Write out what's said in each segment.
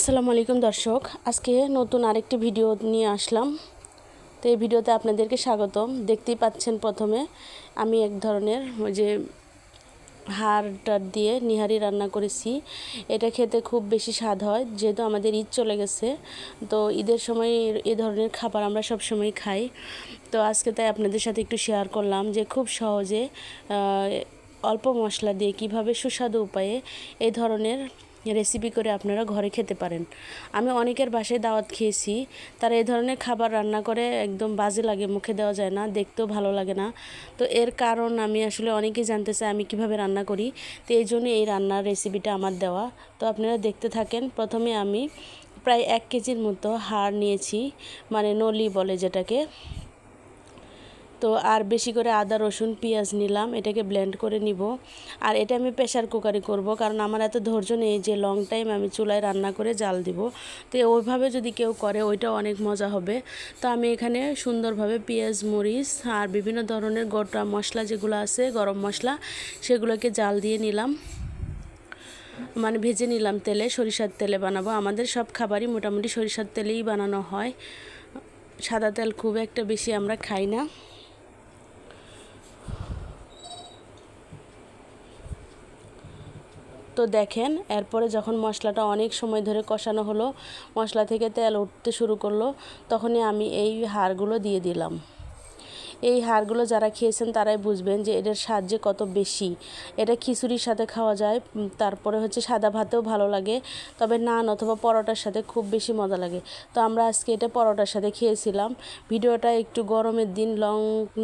আসসালামু আলাইকুম দর্শক। আজকে নতুন আরেকটি ভিডিও নিয়ে আসলাম। তো এই ভিডিওতে আপনাদেরকে স্বাগতম। দেখতেই পাচ্ছেন প্রথমে আমি এক ধরনের ওই যে হাড়টা দিয়ে নিহারি রান্না করেছি। এটা খেতে খুব বেশি স্বাদ হয়, যেহেতু আমাদের ঈদ চলে গেছে। তো ঈদের সময় এ ধরনের খাবার আমরা সব সময় খাই। তো আজকে তাই আপনাদের সাথে একটু শেয়ার করলাম যে খুব সহজে অল্প মশলা দিয়ে কীভাবে সুস্বাদু উপায়ে এই ধরনের রেসিপি করে আপনারা ঘরে খেতে পারেন। আমি অনেকের বাসায় দাওয়াত খেয়েছি, তারা এই ধরনের খাবার রান্না করে একদম বাজে লাগে, মুখে দেওয়া যায় না, দেখতেও ভালো লাগে না। তো এর কারণ আমি আসলে অনেকেই জানতে চাই আমি কীভাবে রান্না করি, তো এই জন্য এই রান্নার রেসিপিটা আমার দেওয়া। তো আপনারা দেখতে থাকেন, প্রথমে আমি প্রায় এক কেজির মতো হাড় নিয়েছি মানে নলি বলে যেটাকে। তো আর বেশি করে আদা, রসুন, পেঁয়াজ নিলাম, এটাকে ব্লেন্ড করে নিব। আর এটা আমি প্রেশার কুকারে করব, কারণ আমার এত ধৈর্য নেই যে লং টাইম আমি চুলায় রান্না করে জাল দিব। তো ওইভাবে যদি কেউ করে ওইটা অনেক মজা হবে। তো আমি এখানে সুন্দরভাবে পেঁয়াজ, মরিচ আর বিভিন্ন ধরনের গোটা মশলা যেগুলো আছে, গরম মশলা, সেগুলোকে জাল দিয়ে নিলাম। মানে ভেজে নিলাম তেলে, সরিষার তেলে বানাবো। আমাদের সব খাবারই মোটামুটি সরিষার তেলেই বানানো হয়। সাদা তেল খুব একটা বেশি আমরা খাই না। তো দেখেন, এরপরে যখন মশলাটা অনেক সময় ধরে কষানো হলো, মশলা থেকে তেল উঠতে শুরু করল, তখনই আমি এই হাড়গুলো দিয়ে দিলাম। এই হাড়গুলো যারা খেয়েছেন তারাই বুঝবেন যে এটার স্বাদ যে কত বেশি। এটা খিচুড়ির সাথে খাওয়া যায় তারপরে হচ্ছে সাদা ভাতেও ভালো লাগে, তবে নান অথবা পরোটার সাথে খুব বেশি মজা লাগে। তো আমরা আজকে এটা পরোটার সাথে খেয়েছিলাম। ভিডিওটা একটু গরমের দিন লং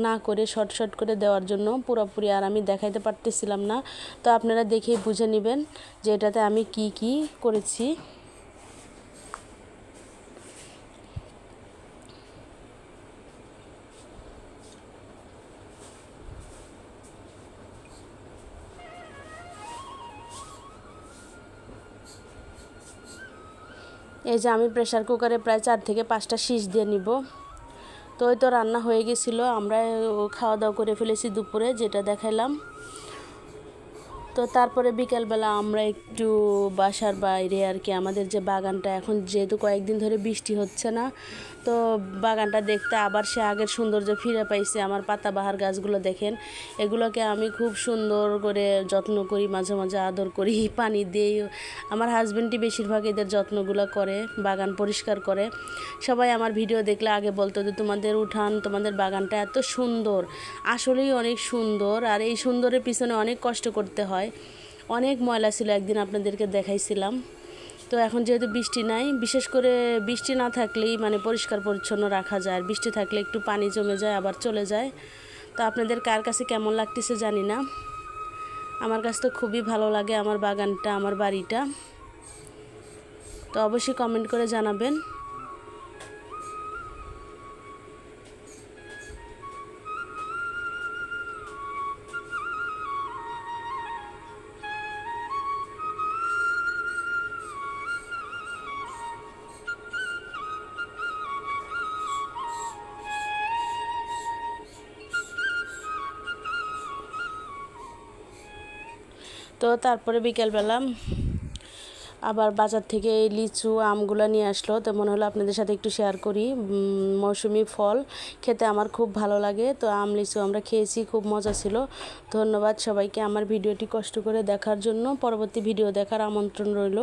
না করে, শর্ট শর্ট করে দেওয়ার জন্য পুরোপুরি আর আমি দেখাইতে পারতেছিলাম না। তো আপনারা দেখেই বুঝে নেবেন যে এটাতে আমি কি কি করেছি। এই যে আমি প্রেশার কুকারে প্রায় চার থেকে পাঁচটা শীষ দিয়ে নিব। তো ওই তো রান্না হয়ে গেছিল, আমরা খাওয়া দাওয়া করে ফেলেছি দুপুরে, যেটা দেখাইলাম। তো তারপরে বিকেলবেলা আমরা একটু বাসার বাইরে আর কি, আমাদের যে বাগানটা এখন যেহেতু কয়েকদিন ধরে বৃষ্টি হচ্ছে না, তো বাগানটা দেখতে আবার সে আগের সৌন্দর্য ফিরে পাইছে। আমার পাতাবাহার গাছগুলো দেখেন, এগুলোকে আমি খুব সুন্দর করে যত্ন করি, মাঝে মাঝে আদর করি, পানি দিই। আমার হাজব্যান্ডই বেশিরভাগ এদের যত্নগুলো করে, বাগান পরিষ্কার করে। সবাই আমার ভিডিও দেখলে আগে বলতো যে তোমাদের উঠান, তোমাদের বাগানটা এত সুন্দর, আসলেই অনেক সুন্দর, আর এই সুন্দরের পিছনে অনেক কষ্ট করতে হয়। অনেক ময়লা ছিল, একদিন আপনাদেরকে দেখাইছিলাম। তো এখন যেহেতু বৃষ্টি নাই, বিশেষ করে বৃষ্টি না থাকলেই মানে পরিষ্কার পরিচ্ছন্ন রাখা যায়। আর বৃষ্টি থাকলে একটু পানি জমে যায়, আবার চলে যায়। তো আপনাদের কার কাছে কেমন লাগতেছে জানি না। আমার কাছে তো খুবই ভালো লাগে আমার বাগানটা, আমার বাড়িটা। তো অবশ্যই কমেন্ট করে জানাবেন। তো তারপরে বিকেলবেলা আবার বাজার থেকে এই লিচু, আমগুলো নিয়ে আসলো। তো মনে হলো আপনাদের সাথে একটু শেয়ার করি। মৌসুমি ফল খেতে আমার খুব ভালো লাগে। তো আম, লিচু আমরা খেয়েছি, খুব মজা ছিল। ধন্যবাদ সবাইকে আমার ভিডিওটি কষ্ট করে দেখার জন্য। পরবর্তী ভিডিও দেখার আমন্ত্রণ রইল।